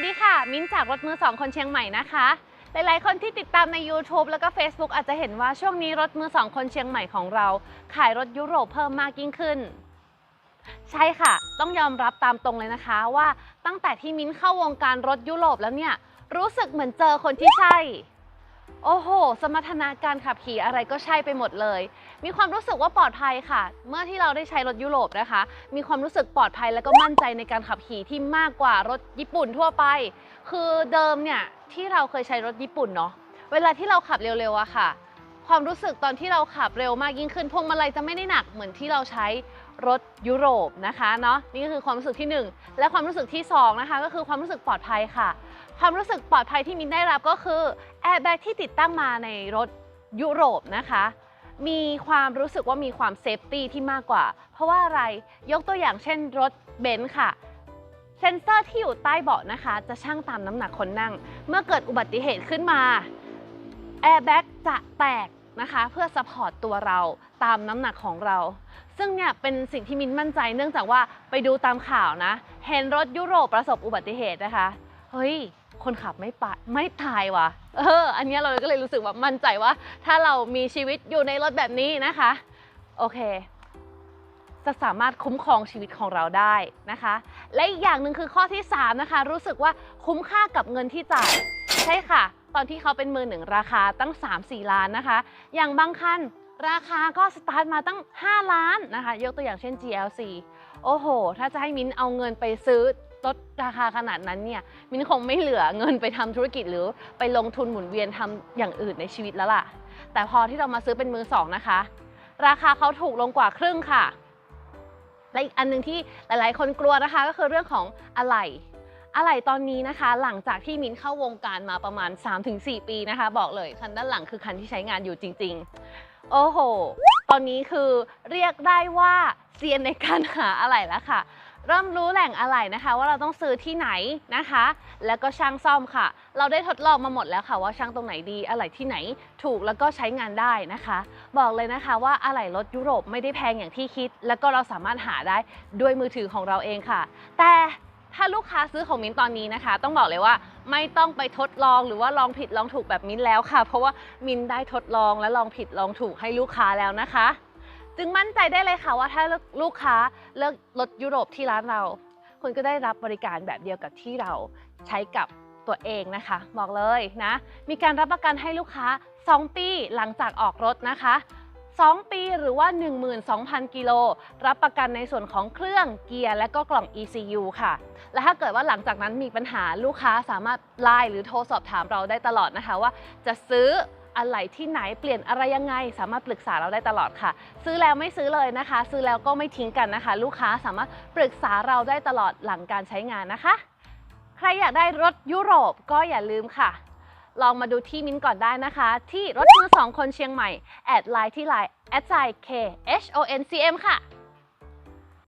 วัสดีค่ะ มิ้นจากรถมือสองคนเชียงใหม่นะคะ หลายๆ คนที่ติดตามใน YouTube แล้วก็ Facebook อาจจะเห็นว่าช่วงนี้รถมือสองคนเชียงใหม่ของเรา ขายรถยุโรปเพิ่มมากยิ่งขึ้น ใช่ค่ะ ต้องยอมรับตามตรงเลยนะคะว่าตั้งแต่ที่มิ้นเข้าวงการรถยุโรปแล้วเนี่ย รู้สึกเหมือนเจอคนที่ใช่ โอ้โห สมรรถนะการขับขี่อะไรก็ใช่ไปหมดเลย มีความรู้สึกว่าปลอดภัยค่ะ เมื่อที่เราได้ใช้รถยุโรปนะคะ มีความรู้สึกปลอดภัยแล้วก็มั่นใจในการขับขี่ที่มากกว่ารถญี่ปุ่นทั่วไป คือเดิมเนี่ยที่เราเคยใช้รถญี่ปุ่นเนาะ เวลาที่เราขับเร็วๆอะค่ะ ความรู้สึกตอนที่เราขับเร็วมากยิ่งขึ้นพวงมาลัยจะไม่ได้หนักเหมือนที่เราใช้รถยุโรปนะคะเนาะนี่ก็คือความรู้สึกที่หนึ่งและความรู้สึกที่สองนะคะ ก็คือความรู้สึกปลอดภัยค่ะ ความรู้สึกปลอดภัยที่มินได้รับก็คือแอร์แบ็กที่ติดตั้งมาในรถยุโรปนะคะ มีความรู้สึกว่ามีความเซฟตี้ที่มากกว่า เพราะว่าอะไรยกตัวอย่างเช่นรถเบนซ์ค่ะเซ็นเซอร์ที่อยู่ใต้เบาะนะคะ จะชั่งตามน้ำหนักคนนั่ง เมื่อเกิดอุบัติเหตุขึ้นมาแอร์แบ็กจะแตก นะคะ เพื่อสปอร์ตตัวเราตามน้ำหนักของเรา ซึ่งเนี่ยเป็นสิ่งที่มินมั่นใจเนื่องจากว่าไปดูตามข่าวนะ เห็นรถยุโรปประสบอุบัติเหตุนะคะ เฮ้ย คนขับไม่ปะไม่ตายว่ะ เออ อันนี้เราก็เลยรู้สึกว่ามั่นใจว่า ถ้าเรามีชีวิตอยู่ในรถแบบนี้นะคะ โอเคจะสามารถคุ้มครองชีวิตของเราได้นะคะ และอีกอย่างหนึ่งคือข้อที่ 3 นะคะ รู้สึกว่าคุ้มค่ากับเงินที่จ่าย ใช่ค่ะตอนที่เขาเป็นมือหนึ่งราคาตั้ง 3-4 ล้านนะคะ อย่างบางคันราคาก็สตาร์ทมาตั้ง 5 ล้านนะคะ ยกตัวอย่างเช่น GLC โอ้โห ถ้าจะให้มิ้นเอาเงินไปซื้อรถราคาขนาดนั้นเนี่ยมิ้นคงไม่เหลือเงินไปทำธุรกิจหรือไปลงทุนหมุนเวียนทำอย่างอื่นในชีวิตแล้วล่ะ แต่พอที่เรามาซื้อเป็นมือสองนะคะ ราคาเขาถูกลงกว่าครึ่งค่ะ และอีกอันหนึงที่หลาย ๆ คนกลัวนะคะก็คือเรื่องของอะไหล่ อะไหล่ตอนนี้นะคะ หลังจากที่มินเข้าวงการมาประมาณ 3-4 ปีนะคะ บอกเลยคันด้านหลังคือคันที่ใช้งานอยู่จริง ๆ โอ้โห ตอนนี้คือเรียกได้ว่าเซียนในการหาอะไหล่แล้วค่ะ เริ่มรู้แหล่งอะไหล่นะคะ ว่าเราต้องซื้อที่ไหนนะคะ แล้วก็ช่างซ่อมค่ะ เราได้ทดลองมาหมดแล้วค่ะ ว่าช่างตรงไหนดีอะไหล่ที่ไหนถูกแล้วก็ใช้งานได้นะคะ บอกเลยนะคะว่าอะไหล่รถยุโรปไม่ได้แพงอย่างที่คิด แล้วก็เราสามารถหาได้ด้วยมือถือของเราเองค่ะ แต่ ถ้าลูกค้าซื้อของมิ้นตอนนี้นะคะ ต้องบอกเลยว่าไม่ต้องไปทดลองหรือว่าลองผิดลองถูกแบบมิ้นแล้วค่ะ เพราะว่ามิ้นได้ทดลองและลองผิดลองถูกให้ลูกค้าแล้วนะคะ จึงมั่นใจได้เลยค่ะว่าถ้าลูกค้าเลือกรถยุโรปที่ร้านเรา คุณก็ได้รับบริการแบบเดียวกับที่เราใช้กับตัวเองนะคะ บอกเลยนะ มีการรับประกันให้ลูกค้า 2 ปีหลังจากออกรถนะคะ 2 ปีหรือว่า 12,000 กิโล รับประกันในส่วนของเครื่องเกียร์และก็กล่อง ECU ค่ะ และถ้าเกิดว่าหลังจากนั้นมีปัญหาลูกค้าสามารถไลน์หรือโทรสอบถามเราได้ตลอดนะคะว่า จะซื้ออะไรที่ไหนเปลี่ยนอะไรยังไง สามารถปรึกษาเราได้ตลอดค่ะ ซื้อแล้วไม่ซื้อเลยนะคะ ซื้อแล้วก็ไม่ทิ้งกันนะคะ ลูกค้าสามารถปรึกษาเราได้ตลอดหลังการใช้งานนะคะ ใครอยากได้รถยุโรปก็อย่าลืมค่ะ ลองมาดูที่มิ้นก่อนได้นะคะ ที่รถมือสองคนเชียงใหม่ แอดไลน์ที่ไลน์ at k h o n c m ค่ะ